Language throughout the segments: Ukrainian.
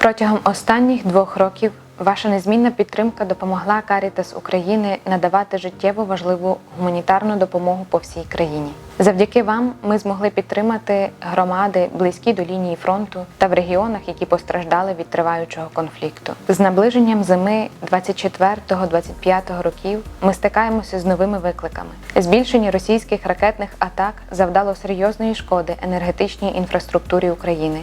Протягом останніх двох років ваша незмінна підтримка допомогла Карітас України надавати життєво важливу гуманітарну допомогу по всій країні. Завдяки вам ми змогли підтримати громади близькі до лінії фронту та в регіонах, які постраждали від триваючого конфлікту. З наближенням зими 24-25 років ми стикаємося з новими викликами. Збільшення російських ракетних атак завдало серйозної шкоди енергетичній інфраструктурі України,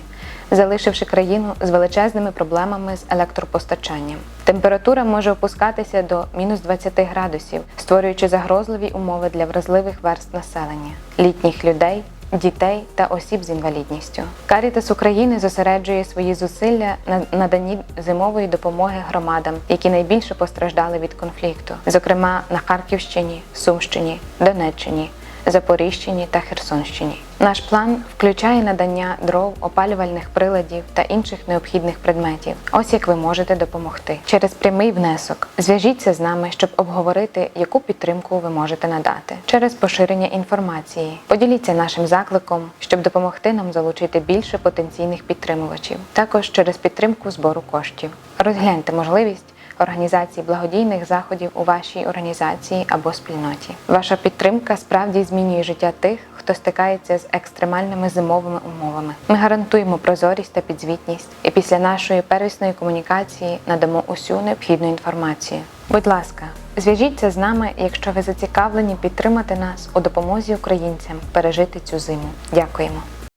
залишивши країну з величезними проблемами з електропостачанням. Температура може опускатися до мінус 20 градусів, створюючи загрозливі умови для вразливих верств населення, літніх людей. Дітей та осіб з інвалідністю Карітас України зосереджує свої зусилля на наданні зимової допомоги громадам, які найбільше постраждали від конфлікту, зокрема на Харківщині, Сумщині, Донеччині, Запоріжчині та Херсонщині. Наш план включає надання дров, опалювальних приладів та інших необхідних предметів. Ось як ви можете допомогти через прямий внесок. Зв'яжіться з нами, щоб обговорити, яку підтримку ви можете надати через поширення інформації. Поділіться нашим закликом, щоб допомогти нам залучити більше потенційних підтримувачів. Також через підтримку збору коштів. Розгляньте можливість організації благодійних заходів у вашій організації або спільноті. Ваша підтримка справді змінює життя тих, хто стикається з екстремальними зимовими умовами. Ми гарантуємо прозорість та підзвітність, і після нашої первісної комунікації надамо усю необхідну інформацію. Будь ласка, зв'яжіться з нами, якщо ви зацікавлені підтримати нас у допомозі українцям пережити цю зиму. Дякуємо.